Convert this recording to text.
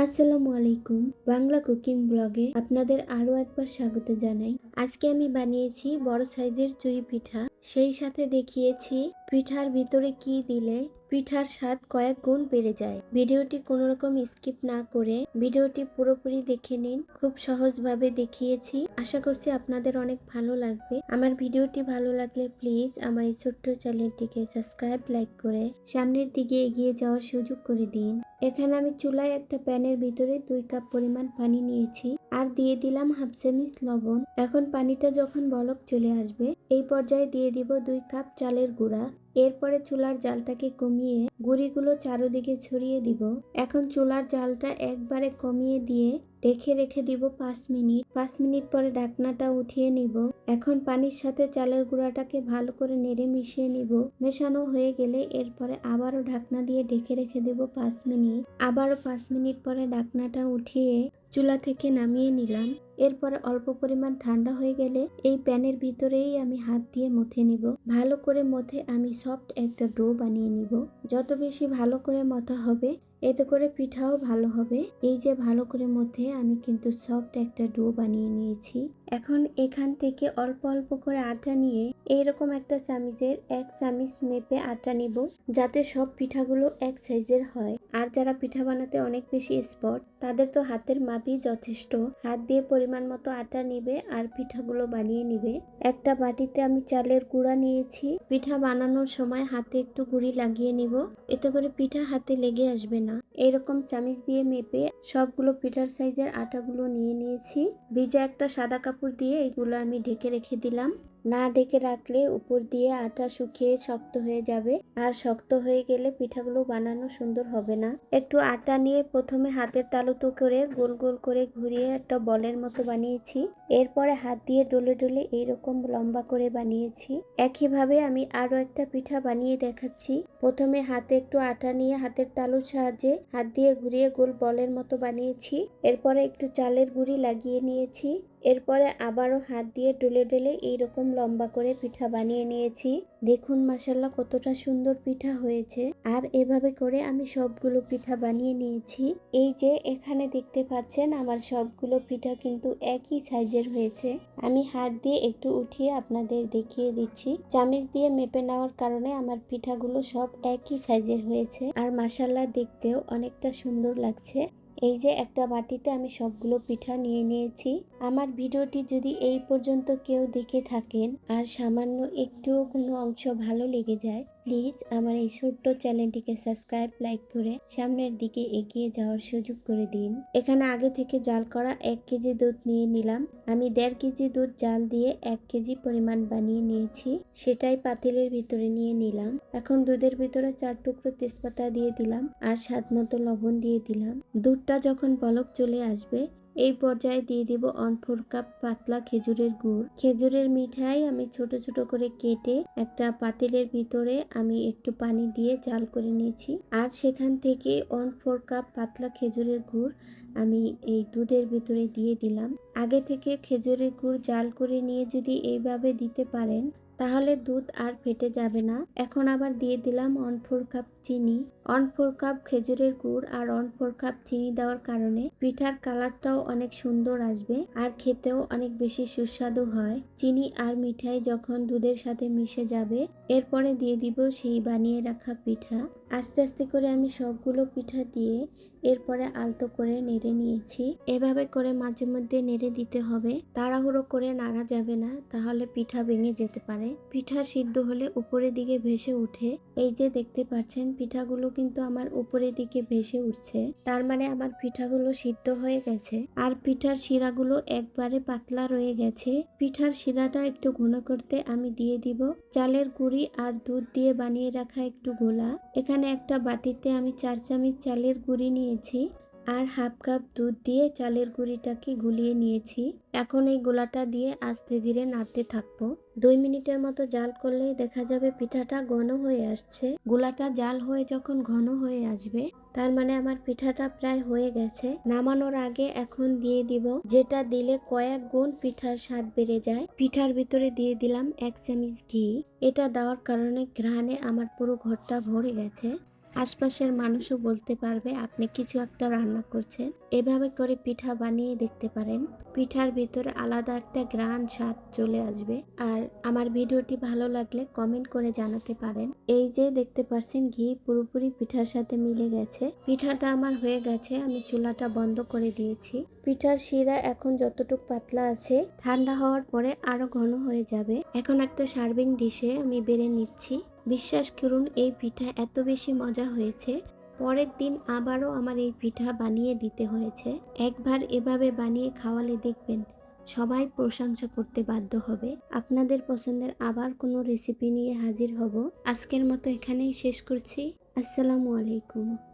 আসসালামু আলাইকুম। বাংলা কুকিং ব্লগে আপনাদের আরও একবার স্বাগত জানাই। আজকে আমি বানিয়েছি বড় সাইজের চুই পিঠা। সেই সাথে দেখিয়েছি পিঠার ভিতরে কি দিলে পিঠার স্বাদ কয়েক গুণ বেড়ে যায়? ভিডিওটি কোনো রকম স্কিপ না করে ভিডিওটি পুরোপুরি দেখে নিন। খুব সহজভাবে দেখিয়েছি। আশা করছি আপনাদের অনেক ভালো লাগবে। আমার ভিডিওটি ভালো লাগলে প্লিজ আমার এই ছোট্ট চ্যানেলটিকে সাবস্ক্রাইব, লাইক করে সামনের দিকে এগিয়ে যাওয়ার সুযোগ করে দিন। এখানে আমি চুলায় একটা প্যানের ভিতরে দুই কাপ পরিমাণ পানি নিয়েছি আর দিয়ে দিলাম হাফ চামিচ লবণ। এখন পানিটা যখন বলক চলে আসবে, এই পর্যায়ে দিয়ে দিব দুই কাপ চালের গুঁড়া। এরপরে চুলার জালটাকে কমিয়ে গুঁড়িগুলো চারোদিকে ছড়িয়ে দিব। এখন চুলার জালটা একবারে কমিয়ে দিয়ে রেখে রেখে দিব পাঁচ মিনিট। পাঁচ মিনিট পরে ঢাকনাটা উঠিয়ে নিব। এখন পানির সাথে চালের গুঁড়াটাকে ভালো করে নেড়ে মিশিয়ে নিব। মেশানো হয়ে গেলে এরপরে আবারও ঢাকনা দিয়ে ঢেকে রেখে দেব পাঁচ মিনিট। আবারও পাঁচ মিনিট পরে ঢাকনাটা উঠিয়ে চুলা থেকে নামিয়ে নিলাম। এরপরে অল্প পরিমাণ ঠান্ডা হয়ে গেলে এই প্যানের ভিতরেই আমি হাত দিয়ে মথে নিব। ভালো করে মথে আমি সফট একটা ডো বানিয়ে নিব। যত বেশি ভালো করে মথা হবে, এতে করে পিঠাও ভালো হবে। এই যে ভালো করে মধ্যে আমি কিন্তু সফট একটা ডো বানিয়ে নিয়েছি। এখন এখান থেকে অল্প অল্প করে আটা নিয়ে এইরকম একটা চামিচের এক চামিচ মেপে আটা নিব, যাতে সব পিঠাগুলো এক সাইজের হয়। আর যারা পিঠা বানাতে অনেক বেশি স্পট তাদের তো হাতের মাপই যথেষ্ট। হাত দিয়ে পরিমাণ মতো আটা নিবে আর পিঠাগুলো বানিয়ে নিবে। একটা বাটিতে আমি চালের গুঁড়া নিয়েছি। পিঠা বানানোর সময় হাতে একটু গুঁড়ি লাগিয়ে নিব। এতে করে পিঠা হাতে লেগে আসবে না। এরকম চামিচ দিয়ে মেপে সবগুলো পিঠার সাইজের আটাগুলো নিয়ে নিয়েছি। ভিজা একটা সাদা কাপড় দিয়ে এগুলো আমি ঢেকে রেখে দিলাম। না ঢেকে রাখলে উপর দিয়ে আটা শুকিয়ে শক্ত হয়ে যাবে। আর শক্ত হয়ে গেলে পিঠাগুলো বানানো সুন্দর হবে না। একটু আটা নিয়ে প্রথমে হাতের তালুতো করে গোল গোল করে ঘুরিয়ে একটা বলের মতো বানিয়েছি। এরপরে হাত দিয়ে ডলে ডলে এইরকম লম্বা করে বানিয়েছি। একইভাবে আমি আরও একটা পিঠা বানিয়ে দেখাচ্ছি। প্রথমে হাতে একটু আটা নিয়ে হাতের তালুর সাহায্যে হাত দিয়ে ঘুরিয়ে গোল বলের মতো বানিয়েছি। এরপরে একটু চালের গুঁড়ি লাগিয়ে নিয়েছি। এরপরে আবারও হাত দিয়ে ডলে ডলে এইরকম লম্বা করে পিঠা বানিয়ে নিয়েছি। দেখুন মাসাল্লাহ কতটা সুন্দর পিঠা হয়েছে। আর এভাবে করে আমি সবগুলো পিঠা বানিয়ে নিয়েছি। এই যে এখানে দেখতে পাচ্ছেন আমার সবগুলো পিঠা কিন্তু একই সাইজের হয়েছে। আমি হাত দিয়ে একটু উঠিয়ে আপনাদের দেখিয়ে দিচ্ছি। চামিচ দিয়ে মেপে নেওয়ার কারণে আমার পিঠাগুলো সব একই সাইজের হয়েছে। আর মাসাল্লাহ দেখতেও অনেকটা সুন্দর লাগছে। এই যে একটা বাটিতে আমি সবগুলো পিঠা নিয়ে নিয়েছি। আমার ভিডিওটি যদি এই পর্যন্ত কেউ দেখে থাকেন আর সামান্য একটুও কোনো অংশ ভালো লেগে যায়, প্লিজ আমার এই ছোট্ট চ্যানেলটিকে সাবস্ক্রাইব, লাইক করে সামনের দিকে এগিয়ে যাওয়ার সুযোগ করে দিন। এখানে আগে থেকে জাল করা এক কেজি দুধ নিয়ে নিলাম। আমি দেড় কেজি দুধ জাল দিয়ে এক কেজি পরিমাণ বানিয়ে নিয়েছি। সেটাই পাতিলের ভিতরে নিয়ে নিলাম। এখন দুধের ভিতরে চার টুকরো তেজপাতা দিয়ে দিলাম আর স্বাদ মতো লবণ দিয়ে দিলাম। দুধটা যখন বলক চলে আসবে, এই পর্যায়ে দিয়ে দিব অন ফোর কাপ পাতলা খেজুরের গুড়। খেজুরের মিঠাই আমি ছোট ছোট করে কেটে একটা পাতিলের ভিতরে আমি একটু পানি দিয়ে জাল করে নিয়েছি। আর সেখান থেকে অন ফোর কাপ পাতলা খেজুরের গুড় আমি এই দুধের ভিতরে দিয়ে দিলাম। আগে থেকে খেজুরের গুড় জাল করে নিয়ে যদি এইভাবে দিতে পারেন তাহলে দুধ আর ফেটে যাবে না। এখন আবার দিয়ে দিলাম অন ফোর কাপ চিনি। অন ফোর কাপ খেজুরের গুড় আর অন ফোর কাপ চিনি দেওয়ার কারণে পিঠার কালারটাও অনেক সুন্দর আসবে আর খেতেও অনেক বেশি সুস্বাদু হয়। চিনি আর মিঠাই যখন দুধের সাথে মিশে যাবে, এরপরে দিয়ে দিব সেই বানিয়ে রাখা পিঠা। আস্তে আস্তে করে আমি সবগুলো পিঠা দিয়ে এরপরে আলতো করে নেড়ে নিয়েছি। এভাবে করে মাঝে মধ্যে নেড়ে দিতে হবে। তাড়াহুড়ো করে নাড়া যাবে না, তাহলে পিঠা ভেঙে যেতে পারে। পিঠা সিদ্ধ হলে উপরের দিকে ভেসে উঠে এই যে দেখতে পাচ্ছেন, পিঠাগুলো কিন্তু আমার উপরের দিকে ভেসে উঠছে। তার মানে আমার পিঠাগুলো সিদ্ধ হয়ে গেছে। আর পিঠার শিরাগুলো একবারে পাতলা রয়ে গেছে। পিঠার শিরাটা একটু ঘন করতে আমি দিয়ে দিব। চালের গুঁড়ি আর দুধ দিয়ে বানিয়ে রাখা একটু গোলা। এখানে একটা বাটিতে আমি চার চামচ চালের গুঁড়ি নিয়েছি। আর হাফ কাপ দুধ দিয়ে চালের গুঁড়িটাকে গুলিয়ে নিয়েছি। এখন এই গোলাটা দিয়ে আস্তে ধীরে নাড়তে থাকব। দুই মিনিটের মতো জাল করলে দেখা যাবে পিঠাটা ঘন হয়ে আসছে। গোলাটা জাল হয়ে যখন ঘন হয়ে আসবে, তার মানে আমার পিঠাটা প্রায় হয়ে গেছে। নামানোর আগে এখন দিয়ে দিব, যেটা দিলে কয়েক গুণ পিঠার স্বাদ বেড়ে যায়। পিঠার ভিতরে দিয়ে দিলাম এক চামচ ঘি। এটা দেওয়ার কারণে ঘ্রাণে আমার পুরো ঘরটা ভরে গেছে। আশপাশের মানুষও বলতে পারবে আপনি কিছু একটা রান্না করছেন। এভাবে করে পিঠা বানিয়ে দেখতে পারেন। পিঠার ভিতরে আলাদা একটা গ্রান স্বাদ চলে আসবে। আর আমার ভিডিওটি ভালো লাগলে কমেন্ট করে জানাতে পারেন। এই যে দেখতে পাচ্ছেন ঘি পুরোপুরি পিঠার সাথে মিলে গেছে। পিঠাটা আমার হয়ে গেছে, আমি চুলাটা বন্ধ করে দিয়েছি। পিঠার শিরা এখন যতটুক পাতলা আছে, ঠান্ডা হওয়ার পরে আরও ঘন হয়ে যাবে। এখন একটা সার্ভিং ডিশে আমি বেড়ে নিচ্ছি। বিশ্বাস করুন, এই পিঠা এত বেশি মজা হয়েছে। পরের দিন আবারও আমার এই পিঠা বানিয়ে দিতে হয়েছে। একবার এভাবে বানিয়ে খাওয়ালে দেখবেন সবাই প্রশংসা করতে বাধ্য হবে। আপনাদের পছন্দের আবার কোনো রেসিপি নিয়ে হাজির হব। আজকের মতো এখানেই শেষ করছি। আসসালামু আলাইকুম।